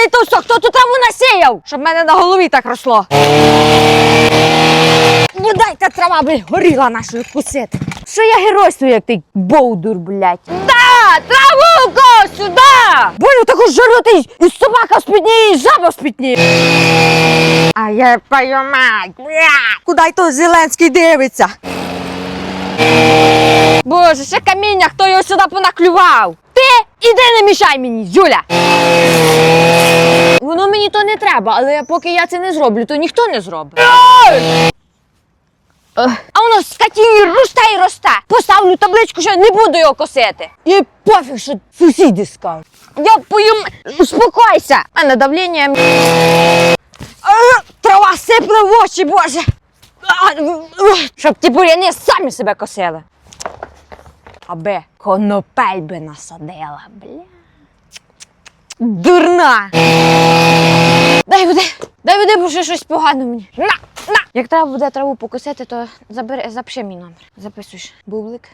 Єбаний товсто, хто тут траву насіяв? Щоб мене на голові так росло. Бодай та трава, блядь, горіла нашу кусити. Що я геройствую, як ти боудур, блядь? Да, траву ко сюди! Болю таку жаротий, і собака спітніє, і жаба спітніє. А я твою мать, блядь. Куди то Зеленський дивиться? Боже, ще каміння, хто його сюди понаклював? Іди не мішай мені, Юля. Воно мені то не треба, але поки я це не зроблю, то ніхто не зробить. А воно скотіні росте і росте. Поставлю табличку, що не буду його косити. І пофіг, що сусіди скажуть. Я поїм. Успокойся. А на давлення. Е, Трава сипле в очі, боже. Щоб ті буряни самі себе косили. Аби конопель би насадила, бля. Дурна. Дай води, дай води, бо ще щось погано мені. На, на. Як треба буде траву покусити, то забери, запиши мій номер. Записуєш. Бублик.